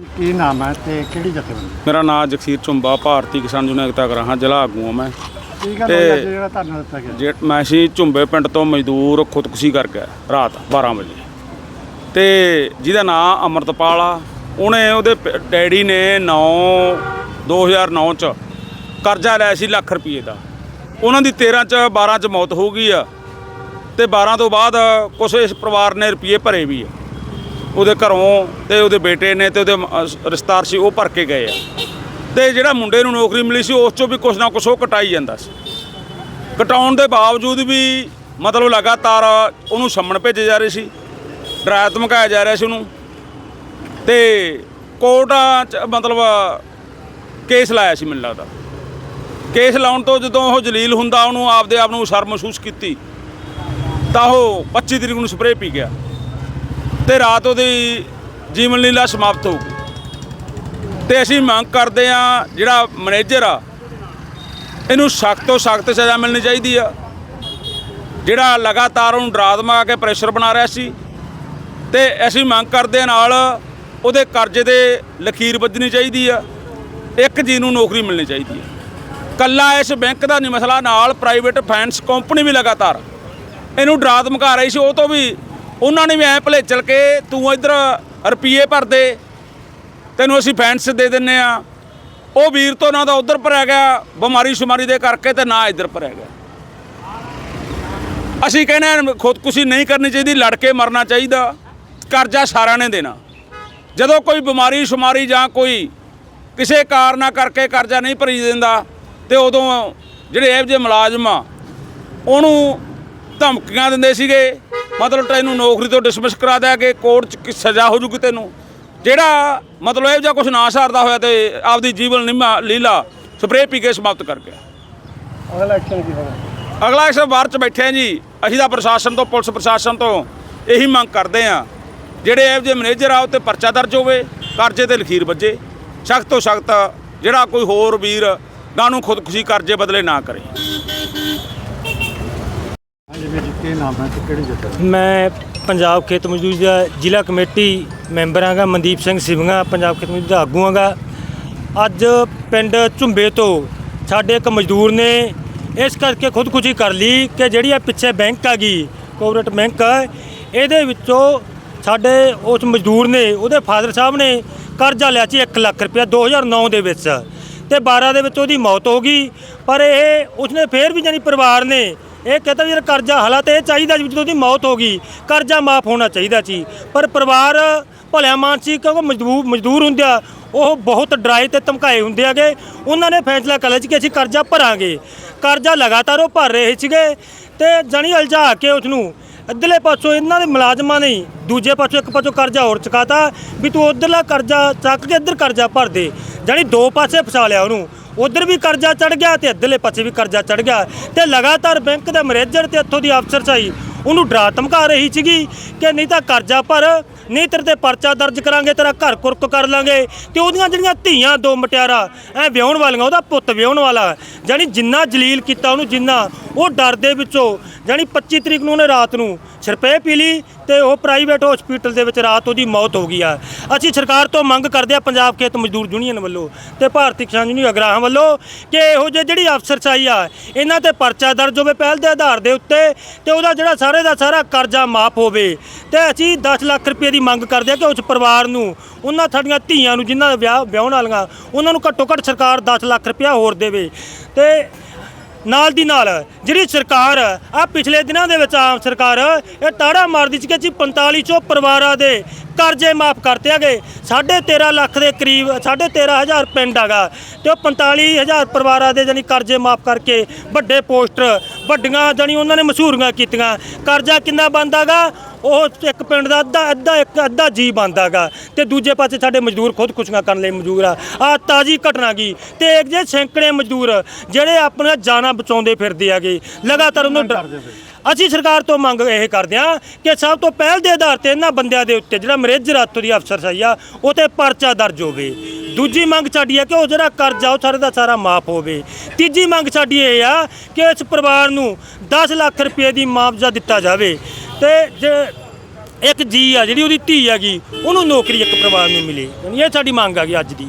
ਕੀ ਨਾਮ ਹੈ ਤੇ ਕਿਹੜੀ ਜਥੇਬੰਦੀ ਮੇਰਾ ਨਾਮ ਜਗਸੀਰ ਝੁੰਬਾ ਭਾਰਤੀ ਕਿਸਾਨ ਯੂਨੀਅਨ ਏਕਤਾ ਗਰਾਹਾਂ ਜ਼ਿਲ੍ਹਾ ਆਗੂ ਹਾਂ ਮੈਂ। ਕੀ ਗੱਲ ਤੇ- ਹੋਈ ਅੱਜ ਜਿਹੜਾ ਧਰਨਾ ਦਿੱਤਾ ਗਿਆ? ਜੇ ਮੈਂ ਸੀ ਝੁੰਬੇ ਪਿੰਡ ਤੋਂ ਮਜ਼ਦੂਰ ਖੁਦਕੁਸ਼ੀ ਕਰ ਗਿਆ ਰਾਤ 12 ਵਜੇ। ਤੇ ਜਿਹਦਾ ਨਾਮ ਅਮਰਤਪਾਲ ਆ ਉਹਨੇ ਉਹਦੇ ਪ- ਡੈਡੀ ਨੇ 9 2009 ਚ ਕਰਜ਼ਾ ਲਿਆ ਸੀ ਲੱਖ ਰੁਪਏ ਦਾ। ਉਹਨਾਂ ਦੀ 13 ਚ 12 ਚ ਮੌਤ ਹੋ ਗਈ ਆ। ਤੇ 12 ਤੋਂ ਬਾਅਦ ਕੁਛ ਇਸ ਪਰਿਵਾਰ ਨੇ ਰੁਪਏ ਭਰੇ ਵੀ ਆ। ਉਹਦੇ ਘਰੋਂ ਤੇ ਉਹਦੇ ਬੇਟੇ ਨੇ ਤੇ ਉਹਦੇ ਮ- ਰਿਸ਼ਤੇਦਾਰ ਸੀ, ਉਹ ਭਰ ਕੇ ਗਏ ਆ। ਤੇ ਜਿਹੜਾ ਮੁੰਡੇ ਨੂੰ ਨੌਕਰੀ ਮਿਲੀ ਸੀ, ਉਸ ਚੋਂ ਵੀ ਕੁਛ ਨਾ ਕੁਛ ਉਹ ਕਟਾਈ ਜਾਂਦਾ ਸੀ। ਕਟਾਉਣ ਦੇ ਬਾਵਜੂਦ ਵੀ ਮਤਲਬ ਲਗਾਤਾਰ ਉਹਨੂੰ ਛੰਮਣ ਭੇਜੇ ਜਾ ਰਹੇ ਸੀ ਡਰਾਇਆ ਧਮਕਾਇਆ ਜਾ ਰਿਹਾ ਸੀ ਉਹਨੂੰ। ਤੇ ਕੋਰਟਾਂ ਚ ਮਤਲਬ ਕੇਸ ਲਾਇਆ ਸੀ ਮੈਨੂੰ ਲੱਗਦਾ। ਕੇਸ ਲਾਉਣ ਤੋਂ ਜਦੋਂ ਉਹ ਜਲੀਲ ਹੁੰਦਾ, ਉਹਨੂੰ ਆਪਦੇ ਆਪ ਨੂੰ ਸ਼ਰਮ ਮਹਿਸੂਸ ਕੀਤੀ, ਤਾਂ ਉਹ 25 ਤਰੀਕ ਨੂੰ ਸਪਰੇਅ ਪੀ ਗਿਆ। ਤੇ ਰਾਤ ਉਹਦੀ ਜੀਵਨ ਲੀਲਾ ਸਮਾਪਤ ਹੋ ਗਈ ਤੇ ਅਸੀਂ ਮੰਗ ਕਰਦੇ ਆ ਜਿਹੜਾ ਮੈਨੇਜਰ ਆ, ਇਹਨੂੰ ਸਖਤ ਤੋਂ ਸਖਤ ਸਜ਼ਾ ਮਿਲਣੀ ਚਾਹੀਦੀ ਆ। ਜਿਹੜਾ ਲਗਾਤਾਰ ਉਹਨੂੰ ਡਰਾ ਧਮਕਾ ਕੇ ਪ੍ਰੈਸ਼ਰ ਬਣਾ ਰਿਹਾ ਸੀ, ਤੇ ਅਸੀਂ ਮੰਗ ਕਰਦੇ ਆ ਨਾਲ ਉਹਦੇ ਕਰਜ਼ੇ ਦੇ ਲਖੀਰ ਵੱਜਣੀ ਚਾਹੀਦੀ ਆ। ਇੱਕ ਜੀ ਨੂੰ ਨੌਕਰੀ ਮਿਲਣੀ ਚਾਹੀਦੀ ਆ। ਕੱਲਾ ਇਸ ਬੈਂਕ ਦਾ ਨਹੀਂ ਮਸਲਾ, ਨਾਲ ਪ੍ਰਾਈਵੇਟ ਫਾਈਨੈਂਸ ਕੰਪਨੀ ਵੀ ਲਗਾਤਾਰ ਇਹਨੂੰ ਡਰਾ ਧਮਕਾ ਰਹੀ ਸੀ, ਉਹ ਤੋਂ ਵੀ ਉਹਨਾਂ ਨੇ ਵੀ ਐ ਭਲੇਚਲ ਕੇ ਤੂੰ ਇੱਧਰ ਰੁਪਏ ਭਰ ਦੇ, ਤੈਨੂੰ ਅਸੀਂ ਫੈਂਸ ਦੇ ਦਿੰਨੇ ਆ। ਉਹ ਵੀਰ ਤੋਂ ਨਾ ਤਾਂ ਉਧਰ ਭਰਿਆ ਗਿਆ, ਬਿਮਾਰੀ ਸ਼ੁਮਾਰੀ ਦੇ ਕਰਕੇ ਤੇ ਨਾ ਇੱਧਰ ਭਰਿਆ ਗਿਆ। ਅਸੀਂ ਕਹਿੰਦੇ ਹਾਂ ਖੁਦਕੁਸ਼ੀ ਨਹੀਂ ਕਰਨੀ ਚਾਹੀਦੀ ਲੜ ਕੇ ਮਰਨਾ ਚਾਹੀਦਾ, ਕਰਜ਼ਾ ਸਾਰਿਆਂ ਨੇ ਦੇਣਾ। ਜਦੋਂ ਕੋਈ ਬਿਮਾਰੀ ਸ਼ੁਮਾਰੀ ਜਾਂ ਕੋਈ ਕਿਸੇ ਕਾਰਨਾ ਕਰਕੇ ਕਰਜ਼ਾ ਨਹੀਂ ਭਰੀ ਦਿੰਦਾ, ਤੇ ਉਦੋਂ ਜਿਹੜੇ ਇਹ ਜਿਹੇ ਮੁਲਾਜ਼ਮ ਆ, ਉਹਨੂੰ ਧਮਕੀਆਂ ਦਿੰਦੇ ਸੀਗੇ ਮਤਲਬ ਤੈਨੂੰ ਨੌਕਰੀ ਤੋਂ ਡਿਸਮਿਸ ਕਰਾ ਦਿਆ ਕਿ ਕੋਰਟ 'ਚ ਸਜ਼ਾ ਹੋ ਜੂਗੀ ਤੈਨੂੰ। ਜਿਹੜਾ ਮਤਲਬ ਇਹ ਜਿਹਾ ਕੁਝ ਨਾ ਸਾਰਦਾ ਹੋਇਆ ਤੇ ਆਪਦੀ ਜੀਵਨ ਨਿਮਾ ਲੀਲਾ ਸਪਰੇਅ ਪੀ ਕੇ ਸਮਾਪਤ ਕਰ ਗਿਆ। ਅਗਲਾ ਐਕਸ਼ਨ ਕੀ ਹੋਣਾ ਅਗਲਾ ਇਸ ਬਾਹਰ ਚ ਬੈਠੇ ਆ ਜੀ। ਅਸੀਂ ਤਾਂ ਪ੍ਰਸ਼ਾਸਨ ਤੋਂ ਪੁਲਿਸ ਪ੍ਰਸ਼ਾਸਨ ਤੋਂ ਇਹੀ ਮੰਗ ਕਰਦੇ ਆ ਜਿਹੜੇ ਇਹੋ ਜਿਹੇ ਮੈਨੇਜਰ ਆ ਉੱਤੇ ਪਰਚਾ ਦਰਜ ਹੋਵੇ ਕਰਜ਼ੇ ਤੇ ਲਖੀਰ ਵੱਜੇ। ਸਖਤ ਤੋਂ ਸਖਤ ਜਿਹੜਾ ਕੋਈ ਹੋਰ ਵੀਰ ਗਾਂ ਨੂੰ ਖੁਦਕੁਸ਼ੀ ਕਰਜ਼ੇ ਬਦਲੇ ਨਾ ਕਰੇ। ਹਾਂਜੀ ਵੀਰ ਜੀ ਤੇ ਕਿਹੜੀ ਜਥੇਬੰਦੀ ਮੈਂ ਪੰਜਾਬ ਖੇਤ ਮਜ਼ਦੂਰ ਦਾ ਜ਼ਿਲ੍ਹਾ ਕਮੇਟੀ ਮੈਂਬਰ ਹਾਂਗਾ, ਮਨਦੀਪ ਸਿੰਘ ਸਿਵਗਾ, ਪੰਜਾਬ ਖੇਤ ਮਜ਼ਦੂਰ ਦਾ ਆਗੂ ਹਾਂਗਾ। ਅੱਜ ਪਿੰਡ ਝੁੰਬੇ ਤੋਂ ਸਾਡੇ ਇੱਕ ਮਜ਼ਦੂਰ ਨੇ ਇਸ ਕਰਕੇ ਖੁਦਕੁਸ਼ੀ ਕਰ ਲਈ ਕਿ ਜਿਹੜੀ ਆ ਪਿੱਛੇ ਬੈਂਕ ਆ ਗਈ, ਕੋਆਪਰੇਟ ਬੈਂਕ ਇਹਦੇ ਵਿੱਚੋਂ ਸਾਡੇ ਉਸ ਮਜ਼ਦੂਰ ਨੇ, ਉਹਦੇ ਫਾਦਰ ਸਾਹਿਬ ਨੇ ਕਰਜ਼ਾ ਲਿਆ ਸੀ 1 ਲੱਖ ਰੁਪਇਆ 2009 ਦੇ ਵਿੱਚ ਤੇ 12 ਦੇ ਵਿੱਚ ਉਹਦੀ ਮੌਤ ਹੋ ਗਈ। ਪਰ ਇਹ ਉਸਨੇ ਫੇਰ ਵੀ ਜਾਨੀ ਪਰਿਵਾਰ ਨੇ ਇਹ ਕਹਿੰਦਾ ਵੀ ਯਾਰ ਕਰਜ਼ਾ ਹਾਲਾਤ ਇਹ ਚਾਹੀਦਾ ਜੀ ਵੀ ਜਦੋਂ ਉਹਦੀ ਮੌਤ ਹੋ ਗਈ, ਕਰਜ਼ਾ ਮਾਫ ਹੋਣਾ ਚਾਹੀਦਾ ਸੀ ਪਰ ਪਰਿਵਾਰ ਭਲਿਆ ਮਾਨਸੀ ਕਿਉਂਕਿ ਮਜ਼ਦੂਰ ਮਜ਼ਦੂਰ ਹੁੰਦੇ ਆ, ਉਹ ਬਹੁਤ ਡਰਾਏ ਤੇ ਧਮਕਾਏ ਹੁੰਦੇ ਆਗੇ ਉਹਨਾਂ ਨੇ ਫੈਸਲਾ ਕਰ ਲਿਆ ਸੀ ਕਿ ਅਸੀਂ ਕਰਜ਼ਾ ਭਰਾਂਗੇ। ਕਰਜ਼ਾ ਲਗਾਤਾਰ ਉਹ ਭਰ ਰਹੇ ਸੀਗੇ ਤੇ ਜਾਣੀ ਉਲਝਾ ਕੇ ਉਸ ਨੂੰ ਇੱਧਰਲੇ ਪਾਸੋਂ ਇਹਨਾਂ ਦੇ ਮੁਲਾਜ਼ਮਾਂ ਨੇ ਦੂਜੇ ਪਾਸੋਂ ਇੱਕ ਪਾਸੋਂ ਕਰਜ਼ਾ ਹੋਰ ਚੁਕਾਤਾ ਵੀ ਤੂੰ ਉਧਰਲਾ ਕਰਜ਼ਾ ਚੱਕ ਕੇ ਇੱਧਰ ਕਰਜ਼ਾ ਭਰ ਦੇ। ਜਾਣੀ ਦੋ ਪਾਸੇ ਫਸਾ ਲਿਆ ਉਹਨੂੰ। ਉਧਰ ਵੀ ਕਰਜ਼ਾ ਚੜ ਗਿਆ ਤੇ ਇੱਧਰਲੇ ਪਾਸੇ ਵੀ ਕਰਜ਼ਾ ਚੜ ਗਿਆ ਤੇ ਲਗਾਤਾਰ ਬੈਂਕ ਦੇ ਮੈਨੇਜਰ ਤੇ ਇੱਥੋਂ ਦੀ ਅਫਸਰ ਅਫਸਰਸ਼ਾਹੀ ਉਹਨੂੰ ਡਰਾ ਧਮਕਾ ਰਹੀ ਸੀਗੀ ਕਿ ਨਹੀਂ ਤਾਂ ਕਰਜ਼ਾ ਭਰ, ਨਹੀਂ ਤੇਰੇ ਤੇ ਪਰਚਾ ਦਰਜ ਕਰਾਂਗੇ, ਤੇਰਾ ਘਰ ਕੁਰਕ ਕਰ ਲਾਂਗੇ। ਤੇ ਉਹਦੀਆਂ ਜਿਹੜੀਆਂ ਧੀਆਂ ਦੋ ਮਟਿਆਰਾ, ਐ ਵਿਆਹਣ ਵਾਲੀਆਂ, ਉਹਦਾ ਪੁੱਤ ਵਿਆਹਣ ਵਾਲਾ, ਜਾਣੀ ਜਿੰਨਾ ਜਲੀਲ ਕੀਤਾ ਉਹਨੂੰ ਜਿੰਨਾ, ਉਹ ਡਰ ਦੇ ਵਿੱਚੋਂ, ਜਾਣੀ 25 ਤਰੀਕ ਨੂੰ ਉਹਨੇ ਰਾਤ ਨੂੰ ਛਰਪੇ ਪੀ ਲਈ ਤੇ ਉਹ ਪ੍ਰਾਈਵੇਟ ਹਸਪੀਟਲ ਦੇ ਵਿੱਚ ਰਾਤ ਉਹਦੀ ਮੌਤ ਹੋ ਗਈ ਆ। ਅਸੀਂ ਸਰਕਾਰ ਤੋਂ ਮੰਗ ਕਰਦੇ ਆ ਪੰਜਾਬ ਖੇਤ ਮਜ਼ਦੂਰ ਯੂਨੀਅਨ ਵੱਲੋਂ ਤੇ ਭਾਰਤੀ ਕਿਸਾਨ ਯੂਨੀਅਨ ਅਗਰਾਹਾਂ ਵੱਲੋਂ ਕਿ ਇਹੋ ਜਿਹੇ ਜਿਹੜੀ ਅਫਸਰਸ਼ਾਹੀ ਆ, ਇਹਨਾਂ ਤੇ ਪਰਚਾ ਦਰਜ ਹੋਵੇ ਪਹਿਲ ਦੇ ਆਧਾਰ ਦੇ ਉੱਤੇ ਤੇ ਉਹਦਾ ਜਿਹੜਾ ਸਾਰੇ ਦਾ ਸਾਰਾ ਕਰਜ਼ਾ ਮਾਫ ਹੋਵੇ ਤੇ ਅਸੀਂ 10 ਲੱਖ ਰੁਪਏ ਦੀ ਮੰਗ ਕਰਦੇ ਆ ਕਿ ਉਸ ਪਰਿਵਾਰ ਨੂੰ, ਉਹਨਾਂ ਸਾਡੀਆਂ ਧੀਆਂ ਨੂੰ, ਜਿਨ੍ਹਾਂ ਦਾ ਵਿਆਹ, ਵਿਆਹਣ ਵਾਲੀਆਂ, ਉਹਨਾਂ ਨੂੰ ਘੱਟੋ ਘੱਟ ਸਰਕਾਰ 10 ਲੱਖ ਰੁਪਇਆ ਹੋਰ ਦੇਵੇ। ਤੇ ਨਾਲ ਦੀ ਨਾਲ ਜਿਹੜੀ ਸਰਕਾਰ ਆ ਪਿਛਲੇ ਦਿਨਾਂ ਦੇ ਵਿੱਚ ਆਮ ਸਰਕਾਰ ਇਹ ਤਾੜਾ ਮਾਰਦੀ ਸੀ ਕਿ ਜੀ 4500 ਪਰਿਵਾਰਾਂ ਦੇ ਕਰਜ਼ੇ ਮਾਫ ਕਰਤੇ ਹੈਗੇ। 13.5 ਲੱਖ ਦੇ ਕਰੀਬ 13500 ਪਿੰਡ ਹੈਗਾ ਤੇ ਉਹ 45000 ਪਰਿਵਾਰਾਂ ਦੇ ਜਾਨੀ ਕਰਜ਼ੇ ਮਾਫ ਕਰਕੇ ਵੱਡੇ ਪੋਸਟਰ, ਵੱਡੀਆਂ ਜਾਨੀ ਉਹਨਾਂ ਨੇ ਮਸ਼ਹੂਰੀਆਂ ਕੀਤੀਆਂ। ਕਰਜ਼ਾ ਕਿੰਨਾ ਬੰਦਾਗਾ ਉਹ ਇੱਕ ਪਿੰਡ ਦਾ ਅੱਧਾ ਅੱਧਾ ਇੱਕ ਅੱਧਾ ਜੀ ਬੰਦਾਗਾ ਤੇ ਦੂਜੇ ਪਾਸੇ ਸਾਡੇ ਮਜ਼ਦੂਰ ਖੁਦ ਖੁਸ਼ੀਆਂ ਕਰਨ ਲਈ ਮਜ਼ਦੂਰ ਆ। ਆ ਤਾਜੀ ਘਟਨਾ ਗਈ ਤੇ ਇੱਕ ਜੇ ਸੈਂਕੜੇ ਮਜ਼ਦੂਰ ਜਿਹੜੇ ਆਪਣੀਆਂ ਜਾਨਾਂ ਬਚਾਉਂਦੇ ਫਿਰਦੇ ਆਗੇ ਲਗਾਤਾਰ ਉਹਨੂੰ ਡਰ- ਅਸੀਂ ਸਰਕਾਰ ਤੋਂ ਮੰਗ ਇਹ ਕਰਦੇ ਹਾਂ ਕਿ ਸਭ ਤੋਂ ਪਹਿਲ ਦੇ ਆਧਾਰ ਤੇ ਇਹਨਾਂ ਬੰਦਿਆਂ ਦੇ ਉੱਤੇ ਜਿਹੜਾ ਮਰੇਜਰ ਹੱਥੋਂ ਦੀ ਅਫਸਰ ਸਹੀ ਆ ਉਹ ਤੇ ਪਰਚਾ ਦਰਜ ਹੋਵੇ। ਦੂਜੀ ਮੰਗ ਸਾਡੀ ਹੈ ਕਿ ਉਹ ਜਿਹੜਾ ਕਰਜ਼ਾ ਉਹ ਸਾਰੇ ਦਾ ਸਾਰਾ ਮਾਫ ਹੋਵੇ। ਤੀਜੀ ਮੰਗ ਸਾਡੀ ਇਹ ਆ ਕਿ ਇਸ ਪਰਿਵਾਰ ਨੂੰ 10 ਲੱਖ ਰੁਪਏ ਦੀ ਮੁਆਵਜ਼ਾ ਦਿੱਤਾ ਜਾਵੇ। ਤੇ ਜੇ ਇੱਕ ਜੀ ਆ, ਜਿਹੜੀ ਉਹਦੀ ਧੀ ਹੈਗੀ ਉਹਨੂੰ ਨੌਕਰੀ ਇੱਕ ਪਰਿਵਾਰ ਨੂੰ ਮਿਲੇ। ਯਾਨੀ ਇਹ ਸਾਡੀ ਮੰਗ ਆ ਗਈ ਅੱਜ ਦੀ